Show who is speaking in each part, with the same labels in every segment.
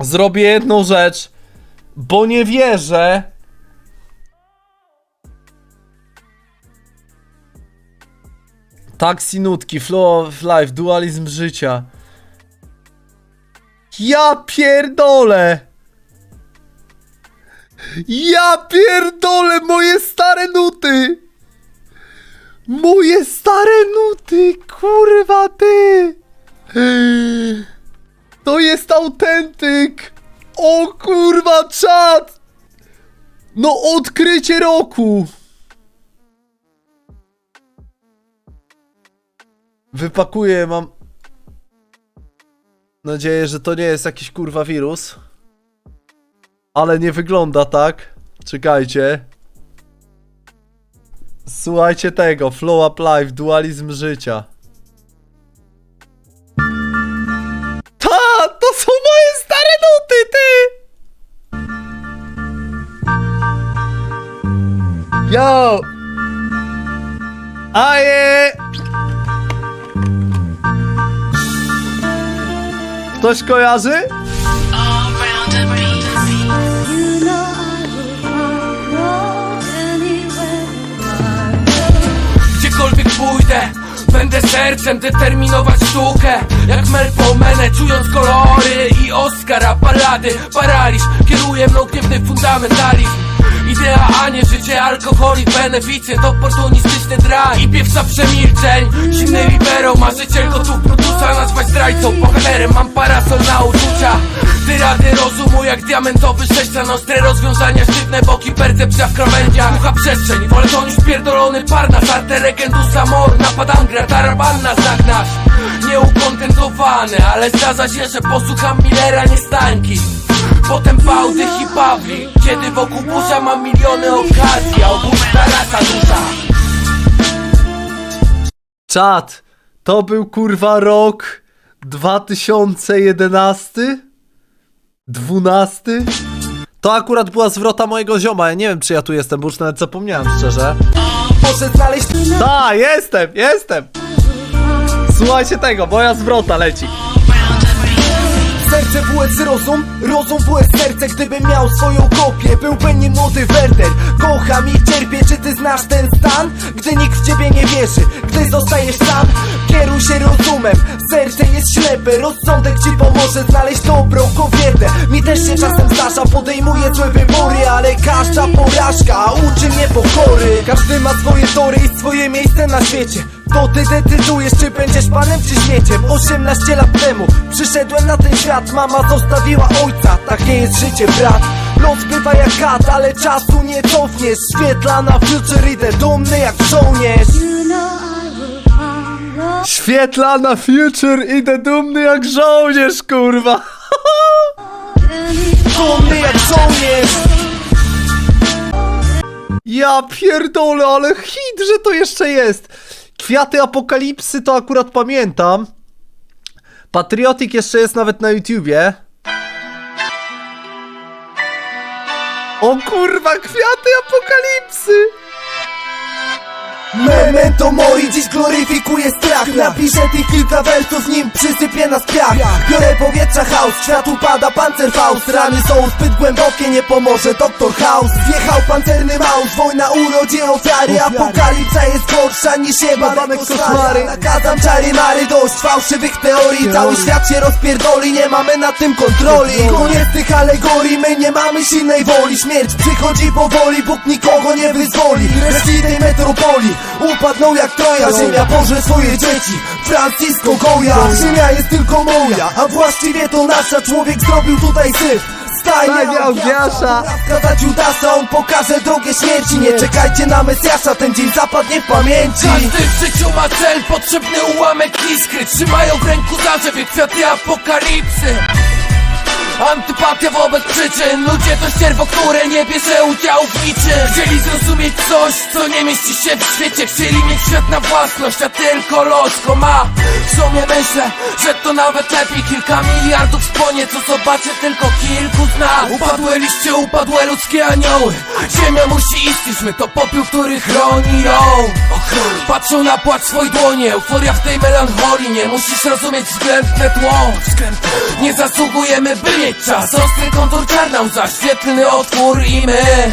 Speaker 1: zrobię jedną rzecz, bo nie wierzę. Taksi nutki, flow of life, dualizm życia. Ja pierdolę! Ja pierdolę moje stare nuty! Moje stare nuty, kurwa ty! To jest autentyk! O kurwa, czad! No odkrycie roku! Wypakuję, mam nadzieję, że to nie jest jakiś kurwa wirus. Ale nie wygląda tak. Czekajcie. Słuchajcie tego, Flow Up Life, dualizm życia. Yo! Aje! Ktoś kojarzy?
Speaker 2: Gdziekolwiek pójdę Będę sercem determinować sztukę Jak Mel Pomene, czując kolory I Oscara, ballady, paraliż Kieruje mną gniewny fundamentalizm A nie życie, alkohol i beneficje To oportunistyczny drive i piewca przemilczeń Zimny libero, marzyciel gotów produsa Nazwać zdrajcą, bohaterem, mam parasol na uczucia. Tyrady rozumu jak diamentowy sześcian Ostre rozwiązania, sztywne boki, percepcja w krawędziach. Ducha przestrzeń, wolę to niż pierdolony parnas Arte legendusa mor, napad angra, tarabanna znak nasz. Nieukontentowany, ale zdarza się, że posłucham Millera, nie stańki Potem bałdy i Pawli Kiedy wokół burza mam miliony okazji A obóz rasa dusza
Speaker 1: Czad, to był kurwa rok 2011? 12? To akurat była zwrota mojego zioma, ja nie wiem czy ja tu jestem, bo już nawet zapomniałem szczerze.
Speaker 2: Muszę znaleźć
Speaker 1: Ta, jestem, jestem! Słuchajcie tego, moja zwrota leci.
Speaker 3: Serce WS rozum, rozum WS serce Gdybym miał swoją kopię, byłbym nie młody Werder Kocham i cierpię, czy ty znasz ten stan? Gdy nikt w ciebie nie wierzy, gdy zostajesz sam? Kieruj się rozumem, serce jest ślepe Rozsądek ci pomoże znaleźć dobrą kobietę. Mi też się czasem zdarza, podejmuję złe wybory Ale każda porażka uczy mnie pokory. Każdy ma swoje tory i swoje miejsce na świecie to ty decydujesz, czy będziesz panem czy śmieciem. 18 lat temu przyszedłem na ten świat. Mama zostawiła ojca, tak nie jest życie brat. Los bywa jak kat, ale czasu nie cofniesz. Świetla na future idę dumny jak żołnierz.
Speaker 1: Świetlana Future, idę dumny jak żołnierz, kurwa.
Speaker 3: Dumny jak żołnierz.
Speaker 1: Ja pierdolę, ale hit, że to jeszcze jest. Kwiaty Apokalipsy to akurat pamiętam. Patriotic jeszcze jest nawet na YouTubie. O kurwa, kwiaty Apokalipsy!
Speaker 3: Memento mori dziś gloryfikuje strach Napiszę tych kilka wersów, nim przysypię nas piach. Biorę powietrza chaos, światu pada pancerfaust Rany są zbyt głębokie, nie pomoże doktor House. Wjechał pancerny maus, wojna urodzi ofiary. Apokalipsa jest gorsza niż jebane koszmary. Nakazam czary mary, dość fałszywych teorii. Cały świat się rozpierdoli, nie mamy na tym kontroli. Koniec tych alegorii, my nie mamy silnej woli. Śmierć przychodzi powoli, Bóg nikogo nie wyzwoli. Reszci tej metropolii upadną jak Troja. Ziemia pożre swoje dzieci, Francisco Goya Ziemia jest tylko moja, a właściwie to nasza. Człowiek zrobił tutaj syf. Stajnia
Speaker 1: Stajnia Augiasza.
Speaker 3: Skazać Judasa, on pokaże drogę śmierci. Nie czekajcie na Mesjasza, ten dzień zapadnie w pamięci.
Speaker 2: Każdy w życiu ma cel, potrzebny ułamek iskry. Trzymają w ręku zarzewie kwiaty apokalipsy. Antypatia wobec przyczyn. Ludzie to ścierwo, które nie bierze udziału w niczym. Chcieli zrozumieć coś, co nie mieści się w świecie. Chcieli mieć świat na własność, a tylko los go ma W sumie myślę, że to nawet lepiej Kilka miliardów spłonie, co zobaczy tylko kilku z nas. Upadłe liście, upadłe ludzkie anioły. Ziemia musi istnieć, my to popiół, który chroni ją Patrzą na płacz swojej dłonie Euforia w tej melancholii. Nie musisz rozumieć względne tło. Nie zasługujemy, by mieć czas. Ostry kontur czarna łza, świetlny otwór i my.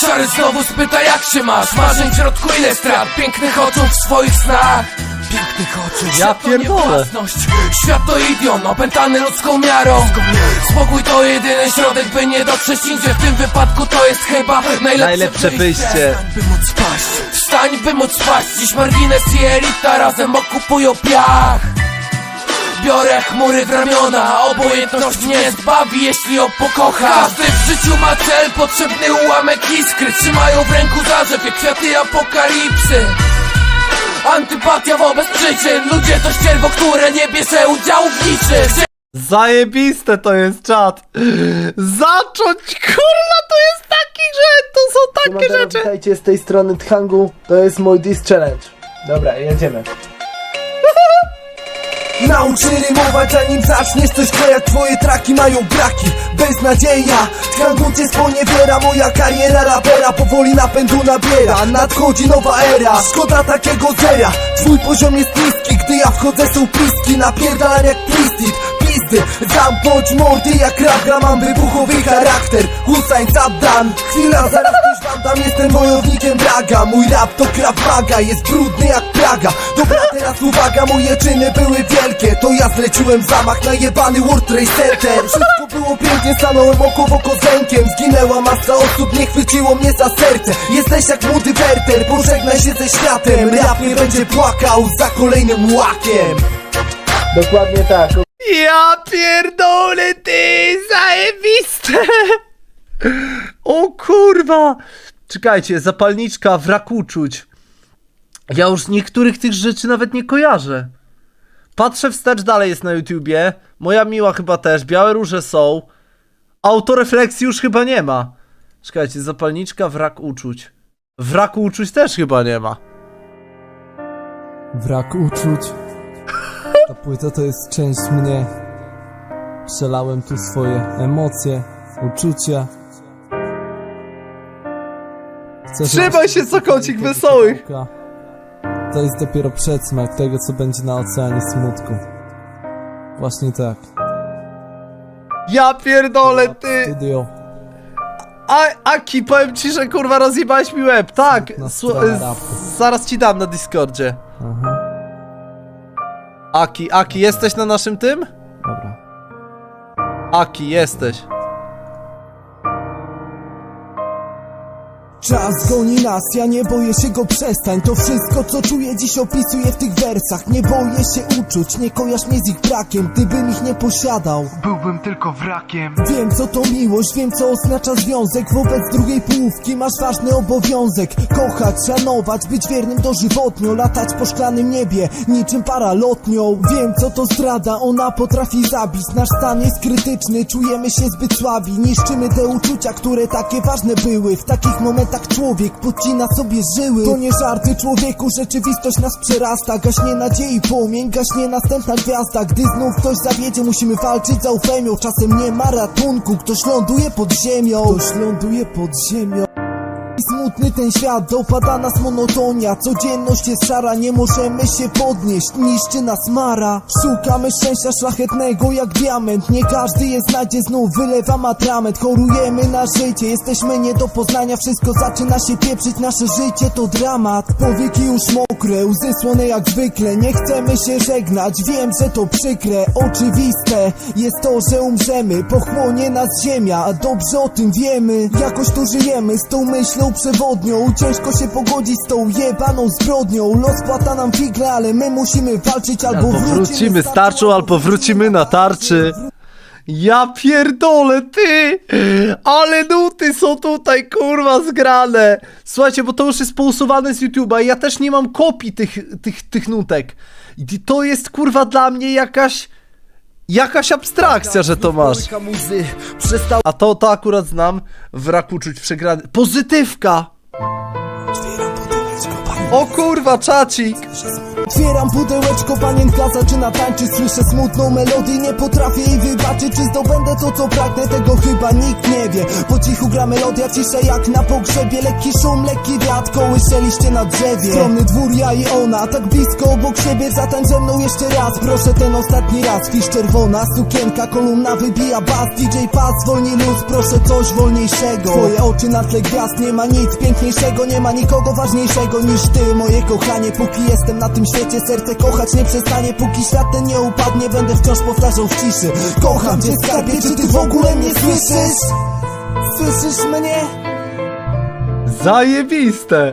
Speaker 2: Szary znowu spyta jak się masz? Marzeń w środku ile strat Pięknych oczu w swoich snach Pięknych oczu
Speaker 1: Ja pierdolę.
Speaker 2: Świat to idiom opętany ludzką miarą. Spokój to jedyny środek by nie dotrzeć indziej W tym wypadku to jest chyba najlepsze,
Speaker 1: Najlepsze wyjście.
Speaker 2: Wstań by móc spaść Wstań by móc spaść Dziś margines i elita razem okupują piach. Biorę chmury w ramiona Obojętność mnie zbawi, jeśli ją pokocha. Każdy w życiu ma cel, potrzebny ułamek iskry. Trzymają w ręku zarzew, jak kwiaty apokalipsy Antypatia wobec przyczyn Ludzie to ścierwo, które nie bierze udziału w niczym
Speaker 1: Zajebiste to jest czat. Zacząć, kurwa, to jest taki, że to są takie
Speaker 4: Siemandero,
Speaker 1: rzeczy.
Speaker 4: Witajcie z tej strony Thangu, to jest mój Diss Challenge. Dobra, jedziemy.
Speaker 3: Nauczy rymować zanim zaczniesz coś klejać Twoje traki mają braki, beznadzieja Tkangu cię sponiewiera, moja kariera rapera Powoli napędu nabiera, nadchodzi nowa era Szkoda takiego zera, twój poziom jest niski Gdy ja wchodzę są piski, napierdalam jak plistit Pizdy, zamknąć mordy jak rap gra Mam wybuchowy charakter, Hussein Sabdan Chwila, zaraz coś wam jestem wojownikiem Braga Mój rap to Krav Maga, jest brudny jak plaga Dobra, teraz uwaga, moje czyny były wielkie. To ja zleciłem zamach na jebany World Trade Center. Wszystko było pięknie, stanąłem oko w oko Zginęła masa osób, nie chwyciło mnie za serce. Jesteś jak młody Werter, pożegnaj się ze światem. Rap nie będzie płakał za kolejnym łakiem.
Speaker 4: Dokładnie tak.
Speaker 1: Ja pierdolę, ty, zajebiste. O kurwa. Czekajcie, zapalniczka, wrak uczuć. Ja już niektórych tych rzeczy nawet nie kojarzę. Patrzę wstecz, dalej jest na YouTubie. Moja miła chyba też, białe róże są. Autorefleksji już chyba nie ma. Czekajcie, zapalniczka, wrak uczuć. Wraku uczuć też chyba nie ma.
Speaker 5: Wrak uczuć. Ta płyta to jest część mnie. Przelałem tu swoje emocje, uczucia. Chcę,
Speaker 1: Trzymaj się, Sokocik
Speaker 5: tego
Speaker 1: wesołych.
Speaker 5: To jest dopiero przedsmak tego, co będzie na oceanie smutku. Właśnie tak.
Speaker 1: Ja pierdolę, ty.
Speaker 5: Studio.
Speaker 1: A, Aki, powiem ci, że kurwa rozjebałeś mi łeb. Tak, zaraz ci dam na Discordzie.
Speaker 5: Aha,
Speaker 1: Aki, Aki, jesteś na naszym tym?
Speaker 5: dobra.
Speaker 1: Aki, jesteś.
Speaker 3: Czas goni nas, ja nie boję się go przestań. To wszystko co czuję dziś opisuję w tych wersach. Nie boję się uczuć, nie kojarz mnie z ich brakiem. Gdybym ich nie posiadał
Speaker 6: Byłbym tylko wrakiem.
Speaker 3: Wiem co to miłość, wiem co oznacza związek. Wobec drugiej połówki masz ważny obowiązek. Kochać, szanować, być wiernym dożywotnio. Latać po szklanym niebie, niczym paralotnią Wiem co to zdrada, ona potrafi zabić. Nasz stan jest krytyczny, czujemy się zbyt słabi. Niszczymy te uczucia, które takie ważne były W takich momentach człowiek podcina sobie żyły. To nie żarty człowieku, rzeczywistość nas przerasta. Gaśnie nadziei płomień, gaśnie następna gwiazda. Gdy znów ktoś zawiedzie, musimy walczyć za eufemią. Czasem nie ma ratunku, ktoś ląduje pod ziemią. Ktoś ląduje pod ziemią Smutny ten świat, dopada nas monotonia Codzienność jest szara, nie możemy się podnieść Niszczy nas mara. Szukamy szczęścia szlachetnego jak diament. Nie każdy je znajdzie, znów wylewam atrament Chorujemy na życie, jesteśmy nie do poznania. Wszystko zaczyna się pieprzyć, nasze życie to dramat. Powieki już mokre, łzy słone jak zwykle. Nie chcemy się żegnać, wiem, że to przykre Oczywiste. Jest to, że umrzemy Pochłonie nas ziemia, a dobrze o tym wiemy. Jakoś tu żyjemy z tą myślą przewodnią Ciężko się pogodzić z tą jebaną zbrodnią Los płata nam figle, ale my musimy walczyć
Speaker 1: Albo, wrócimy z tarczą, albo wrócimy na tarczy. Ja pierdolę, ty! Ale nuty są tutaj, kurwa, zgrane. Słuchajcie, bo to już jest pousuwane z YouTube'a i ja też nie mam kopii tych, tych, tych nutek. I to jest, kurwa, dla mnie jakaś... Jakaś abstrakcja, że to masz.
Speaker 3: muzy przestał
Speaker 1: A to, to akurat znam. Wrak uczuć przegrany. Pozytywka! O kurwa, czacik!
Speaker 3: Otwieram pudełeczko, panienka zaczyna tańczyć. Słyszę smutną melodię, nie potrafię jej wybaczyć. Czy zdobędę to co pragnę, tego chyba nikt nie wie. Po cichu gra melodia, cisza jak na pogrzebie. Lekki szum, lekki wiatr, kołysze liście na drzewie. Skromny dwór, ja i ona, tak blisko obok siebie. Zatań ze mną jeszcze raz, proszę ten ostatni raz. Fisz czerwona, sukienka, kolumna wybija bas. DJ Pass, zwolnij luz, proszę coś wolniejszego. Twoje oczy na tle gwiazd, nie ma nic piękniejszego. Nie ma nikogo ważniejszego niż ty, moje kochanie. Póki jestem na tym świecie, serce kochać nie przestanie Póki świat ten nie upadnie, będę wciąż powtarzał w ciszy Kocham cię skarbie, czy ty w ogóle mnie słyszysz? Słyszysz mnie?
Speaker 1: Zajebiste!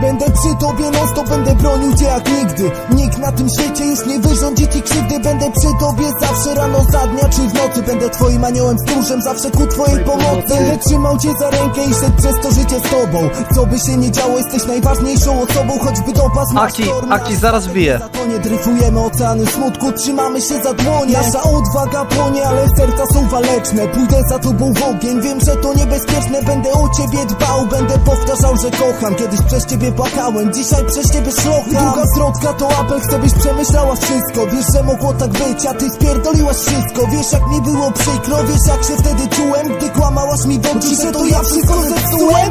Speaker 3: Będę przy tobie non stop, będę bronił cię jak nigdy. Nikt na tym świecie już nie wyrządzi ci krzywdy. Będę przy tobie zawsze rano za dnia czy w nocy. Będę twoim aniołem stróżem, zawsze ku twojej pomocy. Będę trzymał cię za rękę i szedł przez to życie z tobą. Co by się nie działo, jesteś najważniejszą osobą Choćby dopas masz
Speaker 1: Aki,
Speaker 3: sztorm,
Speaker 1: Aki, zaraz bije.
Speaker 3: Nie dryfujemy oceany smutku, trzymamy się za dłonie. Nasza odwaga płonie, ale serca są waleczne. Pójdę za tobą w ogień, wiem, że to niebezpieczne. Będę o ciebie dbał, będę powtarzał, że kocham. Kiedyś przez ciebie płakałem, dzisiaj przez ciebie szlocham. Długa zwrotka to apel, chcę byś przemyślała wszystko. Wiesz, że mogło tak być, a ty spierdoliłaś wszystko. Wiesz, jak mi było przykro, wiesz, jak się wtedy czułem Gdy kłamałaś mi do że to ja wszystko zepsułem.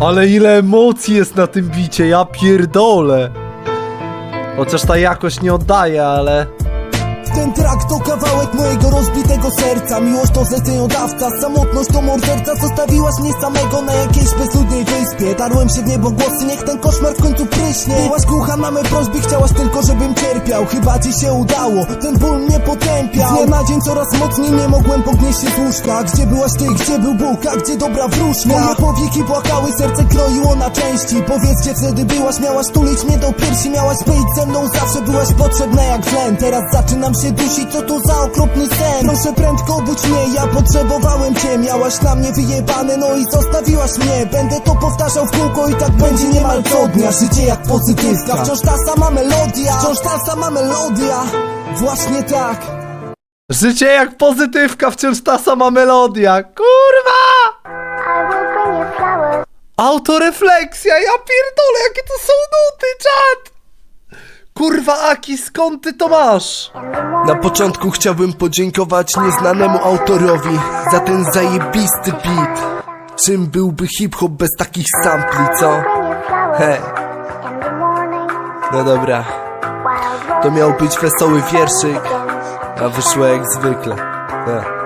Speaker 1: Ale ile emocji jest na tym bicie, ja pierdolę. Chociaż ta jakość nie oddaje, ale...
Speaker 3: Ten track to kawałek mojego rozbitego serca. Miłość to zleceniodawca, samotność to morderca. Zostawiłaś mnie samego na jakiejś bezludnej wyspie. Darłem się w niebo głosy, niech ten koszmar w końcu pryśnie. Byłaś głucha na me prośby, chciałaś tylko żebym cierpiał. Chyba ci się udało, ten ból mnie potępiał. Z dnia na dzień coraz mocniej nie mogłem podnieść się z łóżka. Gdzie byłaś ty, gdzie był Bóg, a gdzie dobra wróżka? Moje powieki płakały, serce kroiło na części. Powiedzcie wtedy byłaś, miałaś tulić mnie do piersi. Miałaś być ze mną, zawsze byłaś potrzebna jak tlen Teraz zaczynam się dusić, co to za okropny sen? Proszę prędko obudź mnie, ja potrzebowałem cię. Miałaś na mnie wyjebane, no i zostawiłaś mnie. Będę to powtarzał w kółko i tak będzie niemal co dnia Życie jak pozytywka, wciąż ta sama melodia. Wciąż ta sama melodia. Właśnie tak.
Speaker 1: Życie jak pozytywka, wciąż ta sama melodia. Kurwa! Autorefleksja, ja pierdolę, jakie to są nuty, czad! Kurwa, Aki, skąd ty to masz?
Speaker 3: Na początku chciałbym podziękować nieznanemu autorowi za ten zajebisty beat. Czym byłby hip-hop bez takich sampli, co? Hej. No dobra. To miał być wesoły wierszyk, a wyszło jak zwykle. Heh.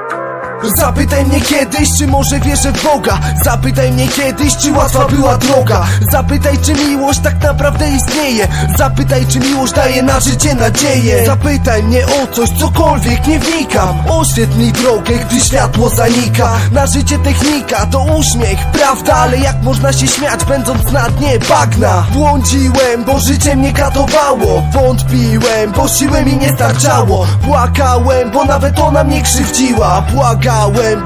Speaker 3: Zapytaj mnie kiedyś, czy może wierzę w Boga. Zapytaj mnie kiedyś, czy łatwa była droga. Zapytaj, czy miłość tak naprawdę istnieje. Zapytaj, czy miłość daje na życie nadzieję. Zapytaj mnie o coś, cokolwiek, nie wnikam. Oświetl mi drogę, gdy światło zanika. Na życie technika to uśmiech, prawda? Ale jak można się śmiać, będąc na dnie bagna? Błądziłem, bo życie mnie katowało Wątpiłem, bo siły mi nie starczało. Płakałem, bo nawet ona mnie krzywdziła. Błagałem,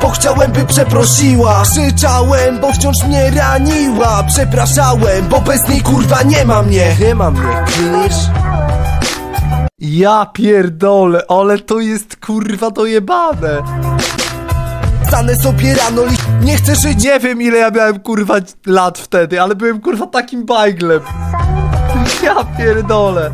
Speaker 3: bo chciałem by przeprosiła Krzyczałem, bo wciąż mnie raniła Przepraszałem, bo bez niej kurwa nie ma mnie Nie ma mnie, klinisz?
Speaker 1: Ja pierdolę, ale to jest kurwa dojebane.
Speaker 3: Stanę sobie rano, li... nie chcę żyć
Speaker 1: Nie wiem ile ja miałem kurwa lat wtedy, ale byłem kurwa takim bajglem. Ja pierdolę.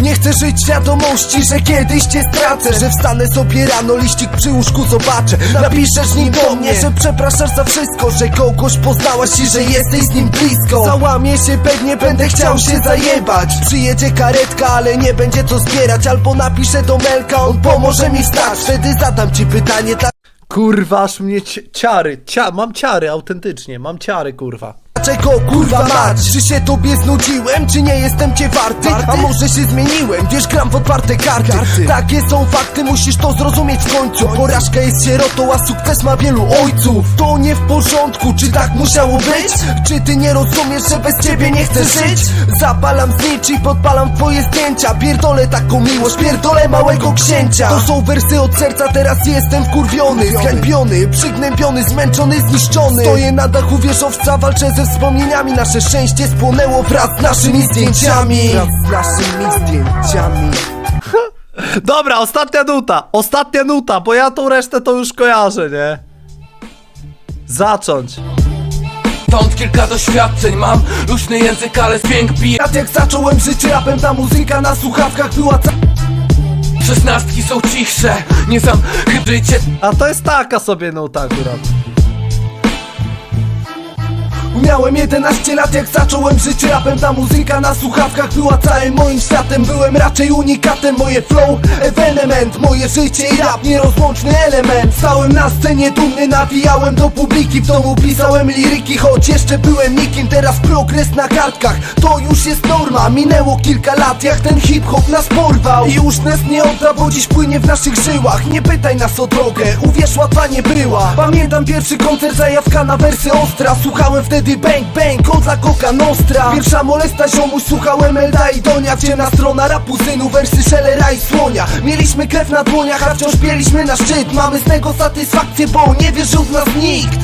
Speaker 3: Nie chcę żyć świadomości, że kiedyś cię stracę. Że wstanę sobie rano, liścik przy łóżku zobaczę. Napiszesz nim do mnie, że przepraszasz za wszystko. Że kogoś poznałaś i że jesteś z nim blisko. Załamię się, pewnie będę chciał się zajebać. Przyjedzie karetka, ale nie będzie co zbierać. Albo napiszę do Melka, on pomoże mi wstać. Wtedy zadam ci pytanie,
Speaker 1: Kurwa, aż mnie ci- ciary, cia mam ciary, autentycznie, mam ciary kurwa.
Speaker 3: Dlaczego kurwa mać? Czy się tobie znudziłem? Czy nie jestem cię A może się zmieniłem? Wiesz, gram w otwarte karty. Takie są fakty, musisz to zrozumieć w końcu. Porażka jest sierotą, a sukces ma wielu ojców. To nie w porządku, czy tak musiało być? Czy ty nie rozumiesz, że bez ciebie nie chcę żyć? Zapalam znicz i podpalam twoje zdjęcia. Pierdolę taką miłość, pierdolę małego księcia. To są wersy od serca, teraz jestem wkurwiony Zhańbiony, przygnębiony, zmęczony, zniszczony. Stoję na dachu wieżowca, walczę ze wspomnieniami. Nasze szczęście spłonęło wraz z naszymi zdjęciami z naszymi zdjęciami
Speaker 1: Dobra, ostatnia nuta, ostatnia nuta, bo ja tą resztę to już kojarzę, nie? Zacząć.
Speaker 2: stąd kilka doświadczeń Mam luźny język, ale dźwięk bije
Speaker 3: Tak jak zacząłem żyć rapem, ta muzyka na słuchawkach była ca...
Speaker 2: Szesnastki są cichsze, nie zam... życie
Speaker 1: A to jest taka sobie nuta akurat.
Speaker 3: Miałem 11 lat jak zacząłem żyć rapem. Ta muzyka na słuchawkach była całym moim światem. Byłem raczej unikatem, moje flow evenement Moje życie i rap nierozłączny element. Stałem na scenie dumny, nawijałem do publiki. W domu pisałem liryki, choć jeszcze byłem nikim. Teraz progres na kartkach, to już jest norma. Minęło kilka lat, jak ten hip-hop nas porwał. I już nas nie odda, bo dziś płynie w naszych żyłach. Nie pytaj nas o drogę, uwierz łatwa nie była. Pamiętam pierwszy koncert, zajawka na wersy ostra. Słuchałem wtedy bang bang, kodla koka nostra Pierwsza molesta ziomuś, słuchałem Elda i Donia Ciemna strona rapu synu, wersy szelera i słonia Mieliśmy krew na dłoniach, a wciąż pieliśmy na szczyt Mamy z tego satysfakcję, bo nie wierzył w nas nikt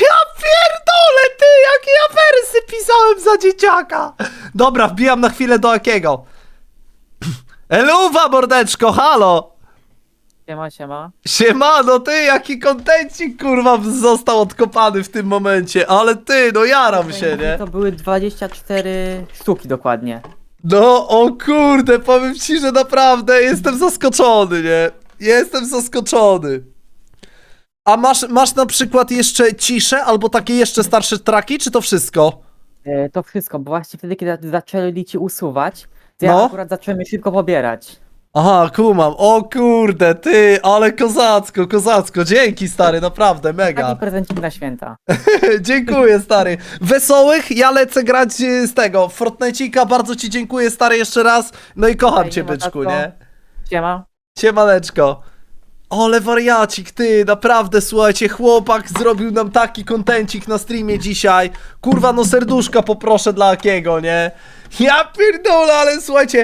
Speaker 1: Ja pierdolę, ty, jakie ja wersy pisałem za dzieciaka! Dobra, wbijam na chwilę do jakiego. Eluwa, mordeczko, halo!
Speaker 7: Siema, siema.
Speaker 1: Siemano, ty, jaki kontencik, kurwa, został odkopany w tym momencie, ale ty, no jaram się, nie?
Speaker 7: To były 24 sztuki dokładnie.
Speaker 1: No, o kurde, powiem ci, że naprawdę jestem zaskoczony, nie? Jestem zaskoczony. A masz, masz na przykład jeszcze ciszę, albo takie jeszcze starsze traki, czy to wszystko?
Speaker 7: E, to wszystko, bo właśnie wtedy, kiedy zaczęli ci usuwać, to
Speaker 1: No.
Speaker 7: ja akurat zacząłem je szybko pobierać.
Speaker 1: Aha, kumam, o kurde, ty, ale kozacko, kozacko, dzięki stary, naprawdę, mega.
Speaker 7: Taki prezencik na święta.
Speaker 1: dziękuję stary. Wesołych, ja lecę grać y, z tego, Fortnite'ika, bardzo ci dziękuję stary jeszcze raz, no i kocham
Speaker 7: Ej,
Speaker 1: cię
Speaker 7: nie ma
Speaker 1: byczku,
Speaker 7: co.
Speaker 1: nie?
Speaker 7: Siema.
Speaker 1: Siemaneczko. Ole wariacik, ty, naprawdę, słuchajcie, chłopak zrobił nam taki kontencik na streamie dzisiaj. Kurwa, no serduszka poproszę dla Akiego, nie? Ja pierdolę, ale słuchajcie,